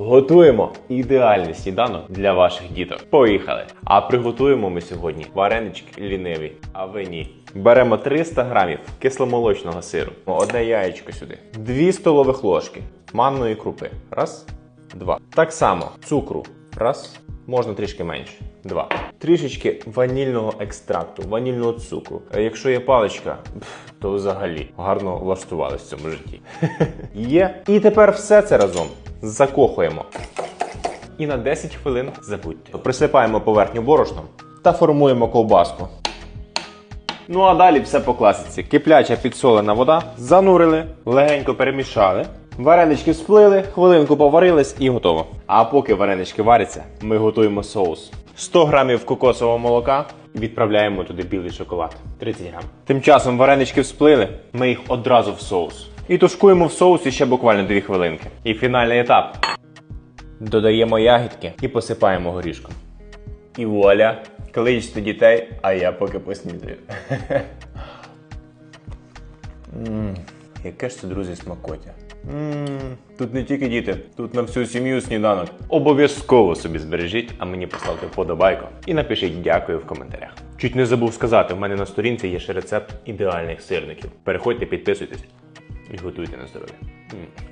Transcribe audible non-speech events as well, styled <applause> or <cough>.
Готуємо ідеальний сніданок для ваших діток. Поїхали! А приготуємо ми сьогодні варенички ліниві, а ви ні. Беремо 300 грамів кисломолочного сиру, одне яєчко сюди, 2 столових ложки манної крупи. Раз, два. Так само цукру. Раз. Можна трішки менше. Два. Трішечки ванільного екстракту, ванільного цукру. А якщо є паличка, то взагалі гарно влаштувалися в цьому житті. <laughs> Є. І тепер все це разом закохуємо. І на 10 хвилин забудьте. Присипаємо поверхню борошном та формуємо ковбаску. Ну а далі все по класиці. Кипляча підсолена вода, занурили, легенько перемішали. Варенички сплили, хвилинку поварились і готово. А поки варенички варяться, ми готуємо соус. 100 грамів кокосового молока відправляємо туди білий шоколад. 30 грам. Тим часом варенички всплили, ми їх одразу в соус. І тушкуємо в соусі ще буквально 2 хвилинки. І фінальний етап. Додаємо ягідки і посипаємо горішком. І вуаля, кличте дітей, а я поки поснідаю. <laughs> Яке ж це, друзі, смакоття. М, Тут не тільки діти, тут на всю сім'ю сніданок. Обов'язково собі збережіть, а мені поставте вподобайку і напишіть дякую в коментарях. Чуть не забув сказати, в мене на сторінці є ще рецепт ідеальних сирників. Переходьте, підписуйтесь і готуйте на здоров'я. М.